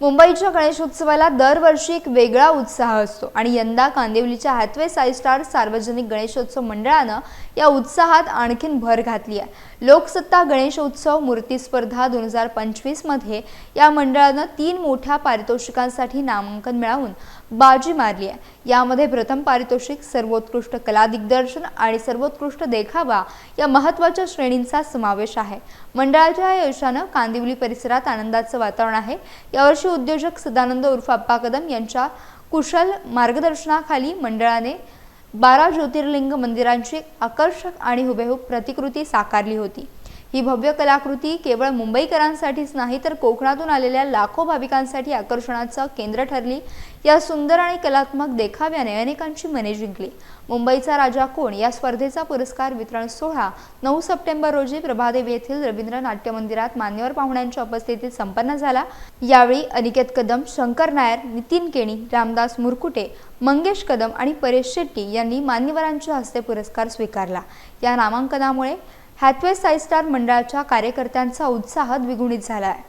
मुंबईच्या गणेशोत्सवाला दरवर्षी एक वेगळा उत्साह असतो आणि यंदा कांदिवलीच्या हॅथवे साई स्टार सार्वजनिक गणेशोत्सव मंडळानं या उत्साहात आणखीन भर घातली आहे. लोकसत्ता गणेशोत्सव मूर्ती स्पर्धा दोन हजार पंचवीसमध्ये या मंडळानं तीन मोठ्या पारितोषिकांसाठी नामांकन मिळवून बाजी मारली आहे. यामध्ये प्रथम पारितोषिक सर्वोत्कृष्ट कला दिग्दर्शन आणि सर्वोत्कृष्ट देखावा या महत्त्वाच्या श्रेणींचा समावेश आहे. मंडळाच्या या यशानं कांदिवली परिसरात आनंदाचं वातावरण आहे. यावर्षी उद्योजक सदानंद उर्फ अप्पा कदम यांच्या कुशल मार्गदर्शनाखाली मंडळाने बारा ज्योतिर्लिंग मंदिरांची आकर्षक आणि हुबेहूब प्रतिकृती साकारली होती. ही भव्य कलाकृती केवळ मुंबईकरांसाठीच नाही तर कोकणातून आलेल्या लाखो भाविकांसाठी आकर्षणाचं केंद्र ठरली. या सुंदर आणि कलात्मक देखाव्याने अनेकांची मने जिंकली. मुंबईचा राजा कोण? या स्पर्धेचा पुरस्कार वितरण सोहळा नऊ सप्टेंबर रोजी प्रभादेवी येथील रवींद्र नाट्य मंदिरात मान्यवर पाहुण्यांच्या उपस्थितीत संपन्न झाला. यावेळी अनिकेत कदम शंकर नायर नितीन केणी रामदास मुरकुटे मंगेश कदम आणि परेश शेट्टी यांनी मान्यवरांच्या हस्ते पुरस्कार स्वीकारला. या नामांकनामुळे हॅथवे साईस्टार मंडळाच्या कार्यकर्त्यांचा उत्साह द्विगुणित झालाय